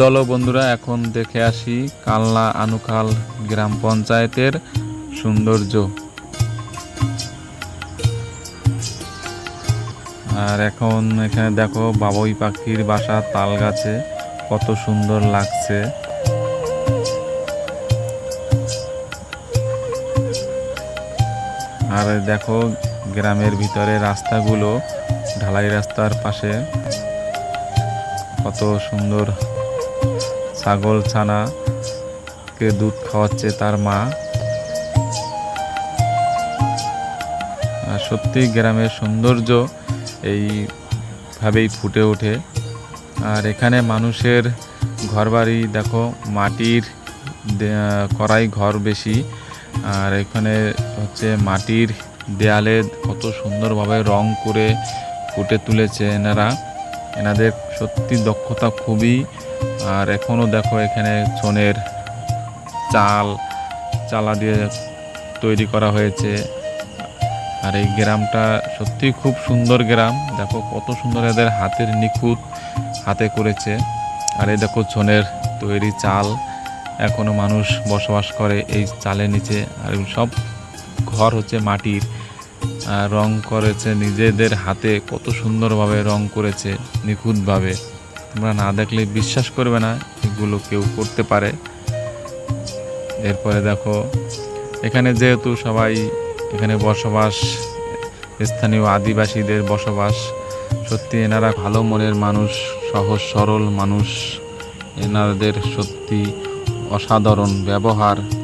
চলো বন্ধুরা, এখন দেখে আসি কালনা আনুখাল গ্রাম পঞ্চায়েতের সৌন্দর্য। আর এখন এখানে দেখো বাবুই পাখির বাসা, তাল গাছে, কত সুন্দর লাগছে। আর দেখো গ্রামের ভিতরে রাস্তাগুলো, ঢালাই রাস্তার পাশে, কত সুন্দর ছাগল ছানাকে দুধ খাওয়াচ্ছে তার মা। সত্যি গ্রামের সৌন্দর্য এইভাবেই ফুটে ওঠে। আর এখানে মানুষের ঘরবাড়ি দেখো, মাটির করাই ঘর বেশি। আর এখানে হচ্ছে মাটির দেয়ালে কত সুন্দরভাবে রং করে ফুটে তুলেছে এনারা। এনাদের সত্যি দক্ষতা খুবই। আর এখনও দেখো এখানে ছনের চাল, চালা দিয়ে তৈরি করা হয়েছে। আর এই গ্রামটা সত্যি খুব সুন্দর গ্রাম। দেখো কত সুন্দর এদের হাতের নিখুঁত হাতে করেছে। আর এই দেখো ছনের তৈরি চাল। এখনও মানুষ বসবাস করে এই চালের নিচে। আর সব ঘর হচ্ছে মাটির। রং করেছে, নিজেদের হাতে কত সুন্দরভাবে রং করেছে, নিখুঁতভাবে। তোমরা না দেখলে বিশ্বাস করবে না, এগুলো কেউ করতে পারে। এরপরে দেখো, এখানে যেহেতু সবাই এখানে বসবাস, স্থানীয় আদিবাসীদের বসবাস, সত্যি এনারা ভালো মনের মানুষ, সহজ সরল মানুষ। এনাদের সত্যি অসাধারণ ব্যবহার।